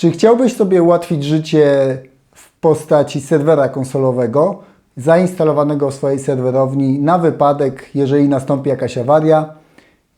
Czy chciałbyś sobie ułatwić życie w postaci serwera konsolowego zainstalowanego w swojej serwerowni na wypadek, jeżeli nastąpi jakaś awaria?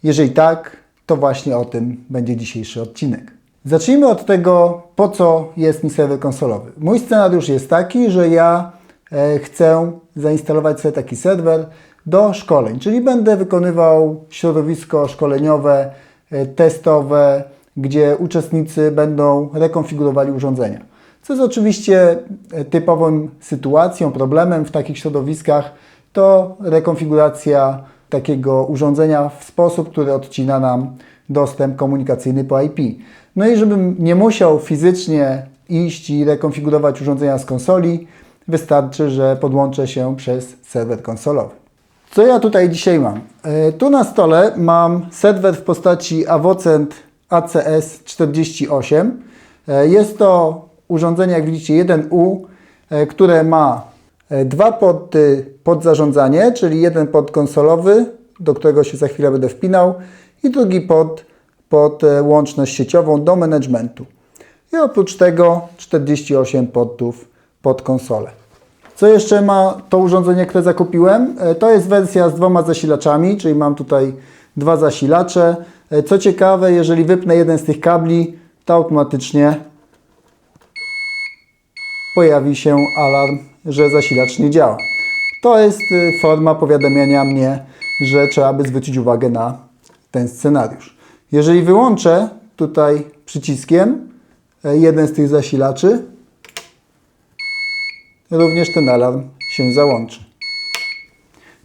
Jeżeli tak, to właśnie o tym będzie dzisiejszy odcinek. Zacznijmy od tego, po co jest mi serwer konsolowy. Mój scenariusz jest taki, że ja e, chcę zainstalować sobie taki serwer do szkoleń, czyli będę wykonywał środowisko szkoleniowe, e, testowe, gdzie uczestnicy będą rekonfigurowali urządzenia. Co jest oczywiście e, typową sytuacją, problemem w takich środowiskach, to rekonfiguracja takiego urządzenia w sposób, który odcina nam dostęp komunikacyjny po IP. No i żebym nie musiał fizycznie iść i rekonfigurować urządzenia z konsoli, wystarczy, że podłączę się przez serwer konsolowy. Co ja tutaj dzisiaj mam? E, tu na stole mam serwer w postaci Avocent ACS48. E, jest to urządzenie, jak widzicie, 1U, e, które ma dwa porty pod zarządzanie, czyli jeden port konsolowy, do którego się za chwilę będę wpinał, i drugi port pod łączność sieciową do managementu. I oprócz tego 48 portów pod konsolę. Co jeszcze ma to urządzenie, które zakupiłem? E, to jest wersja z dwoma zasilaczami, czyli mam tutaj dwa zasilacze. E, co ciekawe, jeżeli wypnę jeden z tych kabli, to automatycznie pojawi się alarm, że zasilacz nie działa. To jest e, forma powiadamiania mnie, że trzeba by zwrócić uwagę na ten scenariusz. Jeżeli wyłączę tutaj przyciskiem jeden z tych zasilaczy, również ten alarm się załączy.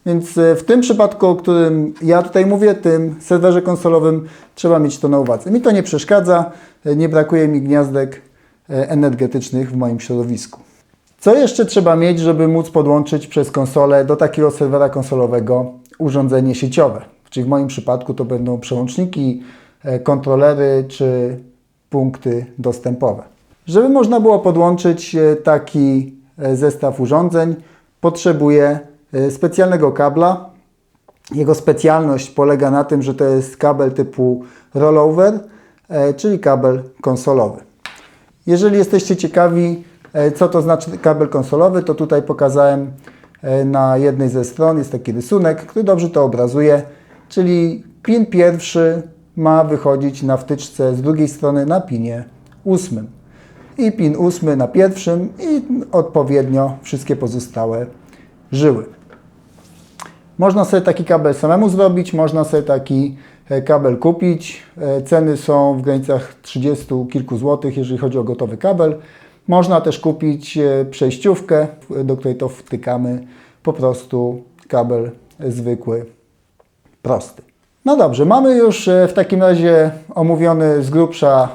Więc e, w tym przypadku, o którym ja tutaj mówię, tym serwerze konsolowym, trzeba mieć to na uwadze. Mi to nie przeszkadza, e, nie brakuje mi gniazdek e, energetycznych w moim środowisku. Co jeszcze trzeba mieć, żeby móc podłączyć przez konsolę do takiego serwera konsolowego urządzenie sieciowe? Czyli w moim przypadku to będą przełączniki, kontrolery czy punkty dostępowe. Żeby można było podłączyć taki zestaw urządzeń potrzebuje e, specjalnego kabla. Jego specjalność polega na tym, że to jest kabel typu rollover, e, czyli kabel konsolowy. Jeżeli jesteście ciekawi, co to znaczy kabel konsolowy, to tutaj pokazałem na jednej ze stron, jest taki rysunek, który dobrze to obrazuje, czyli pin pierwszy ma wychodzić na wtyczce z drugiej strony na pinie ósmym i pin ósmy na pierwszym i odpowiednio wszystkie pozostałe żyły. Można sobie taki kabel samemu zrobić, można sobie taki e, kabel kupić. E, ceny są w granicach 30 kilku złotych, jeżeli chodzi o gotowy kabel. Można też kupić e, przejściówkę, do której to wtykamy po prostu kabel zwykły, prosty. No dobrze, mamy już w takim razie omówiony z grubsza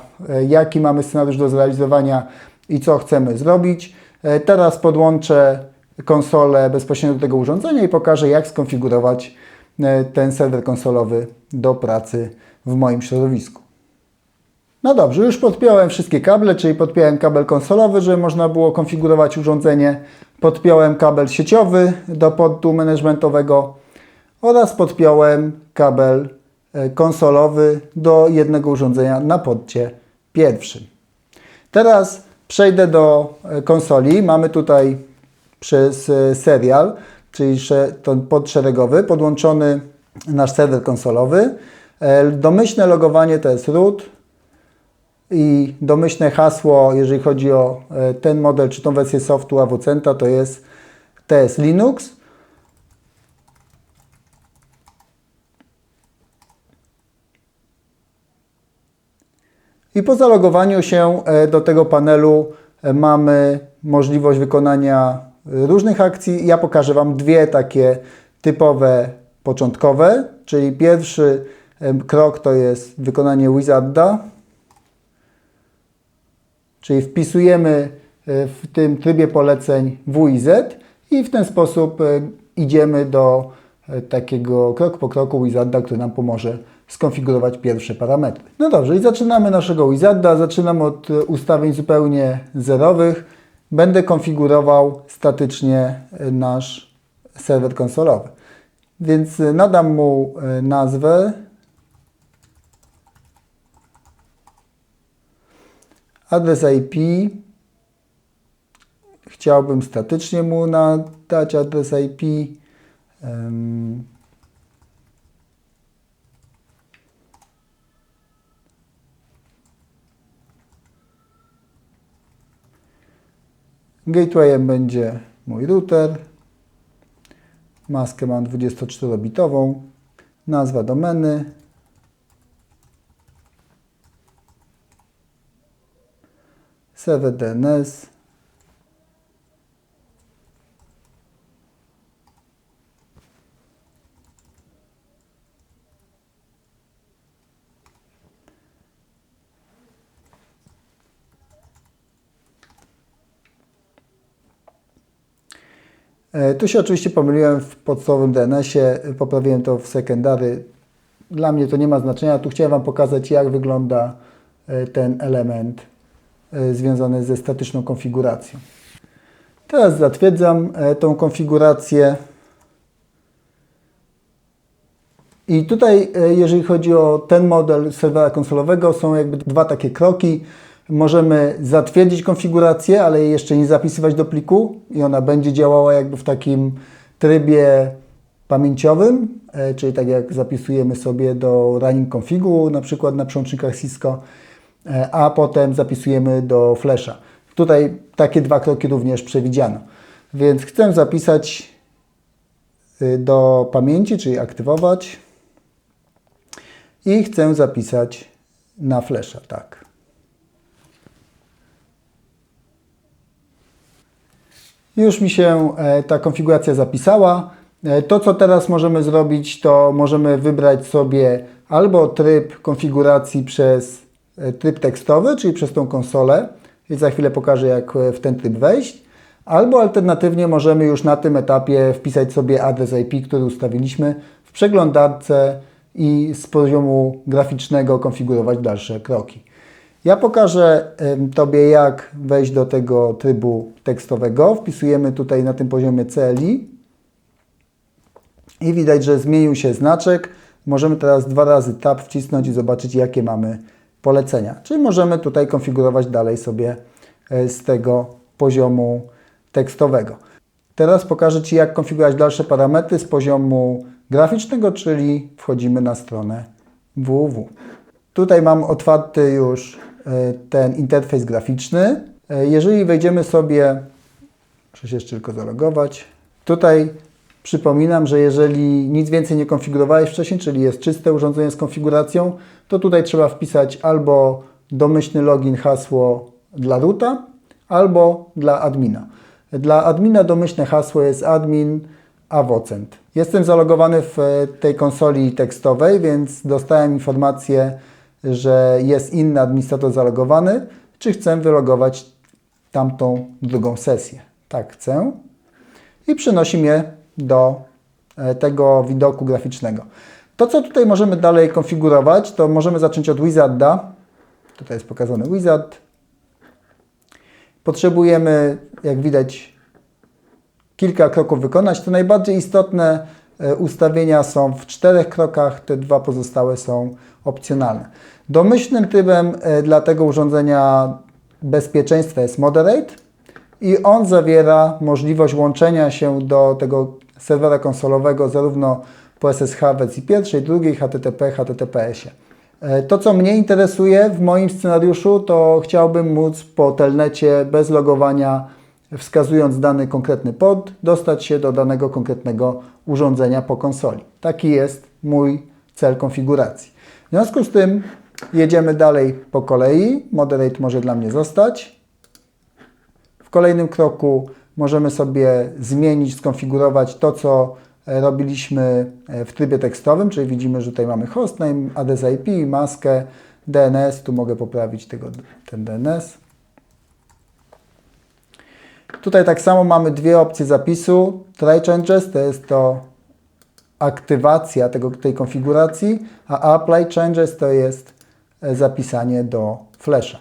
jaki mamy scenariusz do zrealizowania i co chcemy zrobić. Teraz podłączę konsolę bezpośrednio do tego urządzenia i pokażę, jak skonfigurować e, ten serwer konsolowy do pracy w moim środowisku. No dobrze, już podpiąłem wszystkie kable, czyli podpiąłem kabel konsolowy, żeby można było konfigurować urządzenie. Podpiąłem kabel sieciowy do portu managementowego oraz podpiąłem kabel konsolowy do jednego urządzenia na porcie pierwszym. Teraz przejdę do e, konsoli. Mamy tutaj przez e, serial, czyli ten podszeregowy, podłączony nasz serwer konsolowy. E, domyślne logowanie to jest root i domyślne hasło, jeżeli chodzi o ten model, czy tą wersję softu Avocenta, to jest TS Linux. I po zalogowaniu się e, do tego panelu e, mamy możliwość wykonania różnych akcji. Ja pokażę Wam dwie takie typowe, początkowe, czyli pierwszy e, krok to jest wykonanie wizarda, czyli wpisujemy w tym trybie poleceń WIZ i w ten sposób idziemy do takiego krok po kroku wizarda, który nam pomoże skonfigurować pierwsze parametry. No dobrze, i zaczynamy naszego wizarda. Zaczynam od e, ustawień zupełnie zerowych. Będę konfigurował statycznie e, nasz serwer konsolowy. Więc e, nadam mu nazwę Adres IP chciałbym statycznie mu nadać adres IP. Em, Gatewayem będzie mój router. Maskę mam 24-bitową. Nazwa domeny. Serwer DNS. Tu się oczywiście pomyliłem w podstawowym DNS-ie, poprawiłem to w secondary. Dla mnie to nie ma znaczenia. Tu chciałem Wam pokazać, jak wygląda e, ten element e, związany ze statyczną konfiguracją. Teraz zatwierdzam e, tą konfigurację. I tutaj, e, jeżeli chodzi o ten model serwera konsolowego, są jakby dwa takie kroki. Możemy zatwierdzić konfigurację, ale jej jeszcze nie zapisywać do pliku i ona będzie działała jakby w takim trybie pamięciowym, e, czyli tak jak zapisujemy sobie do running configu, na przykład na przełącznikach Cisco, e, a potem zapisujemy do Flasha. Tutaj takie dwa kroki również przewidziano. Więc chcę zapisać y, do pamięci, czyli aktywować i chcę zapisać na Flasha, tak. Już mi się e, ta konfiguracja zapisała. E, To, co teraz możemy zrobić, to możemy wybrać sobie albo tryb konfiguracji przez e, tryb tekstowy, czyli przez tą konsolę. I za chwilę pokażę, jak w ten tryb wejść. Albo alternatywnie możemy już na tym etapie wpisać sobie adres IP, który ustawiliśmy w przeglądarce i z poziomu graficznego konfigurować dalsze kroki. Ja pokażę Tobie, jak wejść do tego trybu tekstowego. Wpisujemy tutaj na tym poziomie CLI i widać, że zmienił się znaczek. Możemy teraz dwa razy tab wcisnąć i zobaczyć, jakie mamy polecenia. Czyli możemy tutaj konfigurować dalej sobie e, z tego poziomu tekstowego. Teraz pokażę Ci, jak konfigurować dalsze parametry z poziomu graficznego, czyli wchodzimy na stronę www. Tutaj mam otwarty już ten interfejs graficzny. E, Jeżeli wejdziemy sobie, muszę się jeszcze tylko zalogować. Tutaj przypominam, że jeżeli nic więcej nie konfigurowałeś wcześniej, czyli jest czyste urządzenie z konfiguracją, to tutaj trzeba wpisać albo domyślny login, hasło dla roota, albo dla admina. Dla admina domyślne hasło jest admin awocent. Jestem zalogowany w e, tej konsoli tekstowej, więc dostałem informację, że jest inny administrator zalogowany, czy chcę wylogować tamtą drugą sesję. Tak chcę. I przenosi mnie do e, tego widoku graficznego. To, co tutaj możemy dalej konfigurować, to możemy zacząć od Wizarda. Tutaj jest pokazany Wizard. Potrzebujemy, jak widać, kilka kroków wykonać. Te najbardziej istotne ustawienia są w czterech krokach, te dwa pozostałe są opcjonalne. Domyślnym trybem e, dla tego urządzenia bezpieczeństwa jest Moderate i on zawiera możliwość łączenia się do tego serwera konsolowego zarówno po SSH wersji pierwszej, drugiej, HTTP, HTTPS-ie. E, To, co mnie interesuje w moim scenariuszu, to chciałbym móc po telnecie bez logowania, wskazując dany konkretny port, dostać się do danego konkretnego urządzenia po konsoli. Taki jest mój cel konfiguracji. W związku z tym jedziemy dalej po kolei. Moderate może dla mnie zostać. W kolejnym kroku możemy sobie zmienić, skonfigurować to, co robiliśmy e, w trybie tekstowym, czyli widzimy, że tutaj mamy hostname, adres IP, maskę, DNS, tu mogę poprawić tego, ten DNS. Tutaj tak samo mamy dwie opcje zapisu. Try changes to jest to aktywacja tego, tej konfiguracji, a apply changes to jest e, zapisanie do flasha.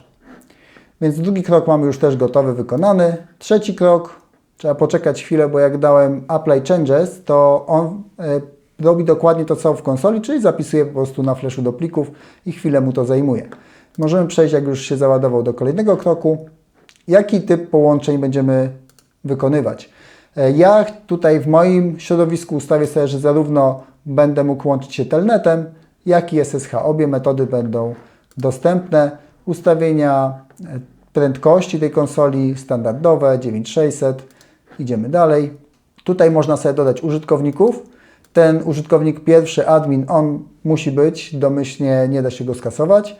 Więc drugi krok mamy już też gotowy, wykonany. Trzeci krok, trzeba poczekać chwilę, bo jak dałem apply changes, to on e, robi dokładnie to, co w konsoli, czyli zapisuje po prostu na flashu do plików i chwilę mu to zajmuje. możemy przejść, jak już się załadował, do kolejnego kroku. Jaki typ połączeń będziemy wykonywać? E, Ja tutaj w moim środowisku ustawię sobie, że zarówno będę mógł łączyć się telnetem, jak i SSH. Obie metody będą dostępne. Ustawienia e, prędkości tej konsoli standardowe 9600. Idziemy dalej. Tutaj można sobie dodać użytkowników. Ten użytkownik pierwszy, admin, on musi być, domyślnie nie da się go skasować.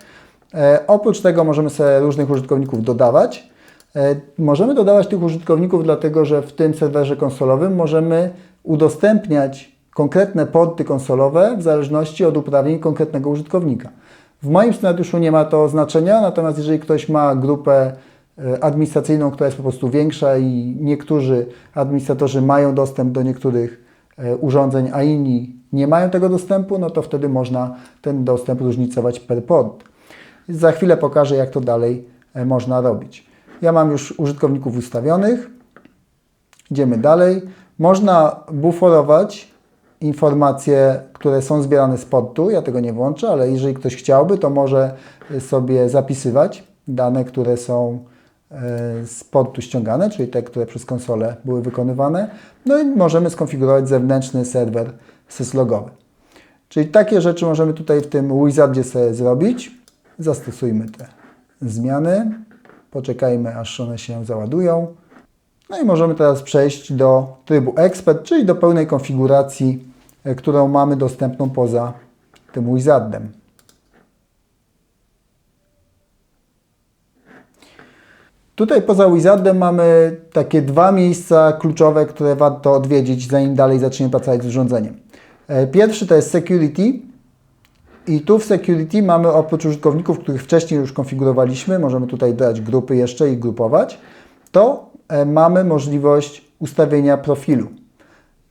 E, oprócz tego możemy sobie różnych użytkowników dodawać. E, możemy dodawać tych użytkowników, dlatego że w tym serwerze konsolowym możemy udostępniać konkretne porty konsolowe w zależności od uprawnień konkretnego użytkownika. W moim scenariuszu nie ma to znaczenia, natomiast jeżeli ktoś ma grupę e, administracyjną, która jest po prostu większa i niektórzy administratorzy mają dostęp do niektórych e, urządzeń, a inni nie mają tego dostępu, no to wtedy można ten dostęp różnicować per port. Za chwilę pokażę, jak to dalej można robić. Ja mam już użytkowników ustawionych. Idziemy dalej. Można buforować informacje, które są zbierane z portu. Ja tego nie włączę, ale jeżeli ktoś chciałby, to może sobie zapisywać dane, które są e, z portu ściągane, czyli te, które przez konsolę były wykonywane. No i możemy skonfigurować zewnętrzny serwer syslogowy. Czyli takie rzeczy możemy tutaj w tym wizardzie sobie zrobić. Zastosujmy te zmiany. Poczekajmy, aż one się załadują. No i możemy teraz przejść do trybu Expert, czyli do pełnej konfiguracji, e, którą mamy dostępną poza tym wizardem. Tutaj poza wizardem mamy takie dwa miejsca kluczowe, które warto odwiedzić, zanim dalej zaczniemy pracować z urządzeniem. E, Pierwszy to jest Security. I tu w Security mamy oprócz użytkowników, których wcześniej już konfigurowaliśmy, możemy tutaj dać grupy jeszcze i grupować, to e, mamy możliwość ustawienia profilu.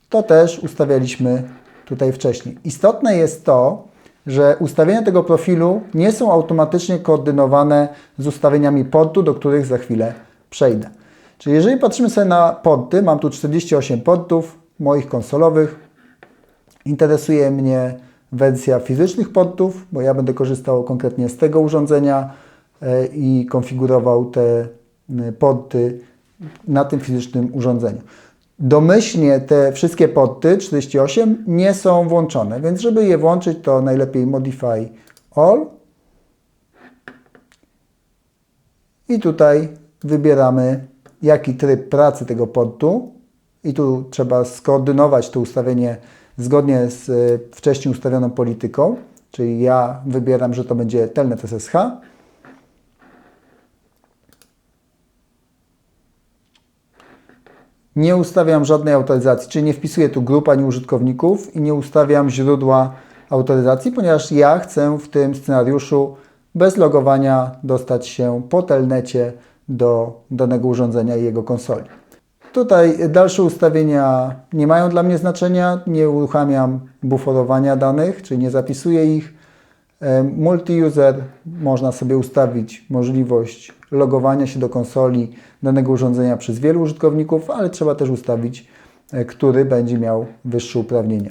To też ustawialiśmy tutaj wcześniej. Istotne jest to, że ustawienia tego profilu nie są automatycznie koordynowane z ustawieniami portu, do których za chwilę przejdę. Czyli jeżeli patrzymy sobie na porty, mam tu 48 portów moich konsolowych. Interesuje mnie wersja fizycznych portów, bo ja będę korzystał konkretnie z tego urządzenia e, i konfigurował te porty na tym fizycznym urządzeniu. Domyślnie te wszystkie porty 48 nie są włączone, więc żeby je włączyć, to najlepiej Modify All. I tutaj wybieramy, jaki tryb pracy tego portu. I tu trzeba skoordynować to ustawienie zgodnie z e, wcześniej ustawioną polityką. Czyli ja wybieram, że to będzie Telnet SSH. Nie ustawiam żadnej autoryzacji, czyli nie wpisuję tu grup ani użytkowników i nie ustawiam źródła autoryzacji, ponieważ ja chcę w tym scenariuszu bez logowania dostać się po telnecie do danego urządzenia i jego konsoli. Tutaj dalsze ustawienia nie mają dla mnie znaczenia, nie uruchamiam buforowania danych, czyli nie zapisuję ich. E, Multi-user można sobie ustawić możliwość logowania się do konsoli danego urządzenia przez wielu użytkowników, ale trzeba też ustawić, e, który będzie miał wyższe uprawnienia.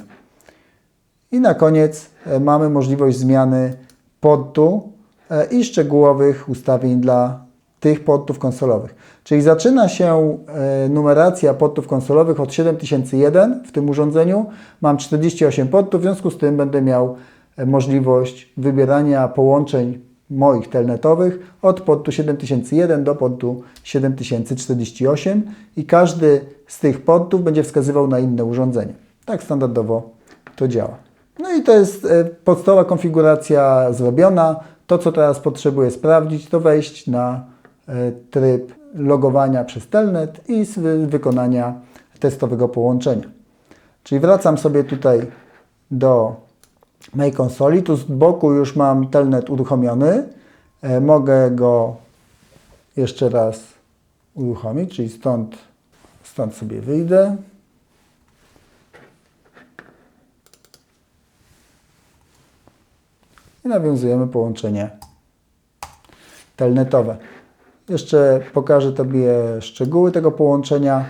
I na koniec e, mamy możliwość zmiany portu i szczegółowych ustawień dla tych portów konsolowych. Czyli zaczyna się e, numeracja portów konsolowych od 7001 w tym urządzeniu. Mam 48 portów, w związku z tym będę miał e, możliwość wybierania połączeń moich telnetowych od portu 7001 do portu 7048 i każdy z tych portów będzie wskazywał na inne urządzenie. Tak standardowo to działa. No i to jest e, podstawowa konfiguracja zrobiona. To, co teraz potrzebuję sprawdzić, to wejść na tryb logowania przez telnet i z wy- wykonania testowego połączenia. Czyli wracam sobie tutaj do mojej konsoli. Tu z boku już mam telnet uruchomiony. E, Mogę go jeszcze raz uruchomić, czyli stąd, stąd sobie wyjdę. I nawiązujemy połączenie telnetowe. Jeszcze pokażę Tobie szczegóły tego połączenia.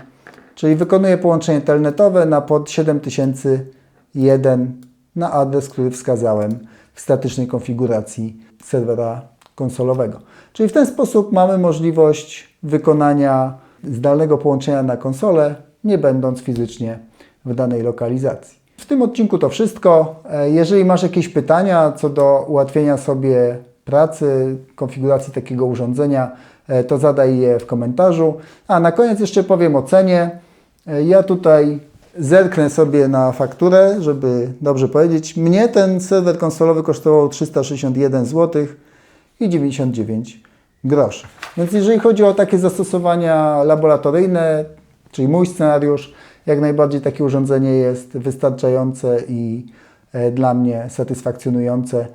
Czyli wykonuję połączenie telnetowe na port 7001 na adres, który wskazałem w statycznej konfiguracji serwera konsolowego. Czyli w ten sposób mamy możliwość wykonania zdalnego połączenia na konsolę, nie będąc fizycznie w danej lokalizacji. W tym odcinku to wszystko. E, Jeżeli masz jakieś pytania co do ułatwienia sobie pracy, konfiguracji takiego urządzenia, e, to zadaj je w komentarzu. A na koniec jeszcze powiem o cenie. E, Ja tutaj zerknę sobie na fakturę, żeby dobrze powiedzieć. Mnie ten serwer konsolowy kosztował 361 zł i 99 groszy. Więc jeżeli chodzi o takie zastosowania laboratoryjne, czyli mój scenariusz, jak najbardziej takie urządzenie jest wystarczające i e, dla mnie satysfakcjonujące.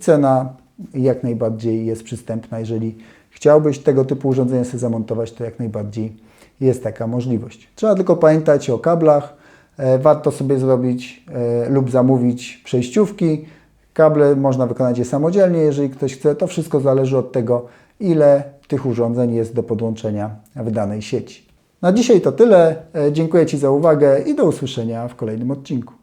Cena jak najbardziej jest przystępna. Jeżeli chciałbyś tego typu urządzenie sobie zamontować, to jak najbardziej jest taka możliwość. Trzeba tylko pamiętać o kablach. E, Warto sobie zrobić e, lub zamówić przejściówki. Kable można wykonać je samodzielnie, jeżeli ktoś chce. To wszystko zależy od tego, ile tych urządzeń jest do podłączenia w danej sieci. Na dzisiaj to tyle. E, Dziękuję Ci za uwagę i do usłyszenia w kolejnym odcinku.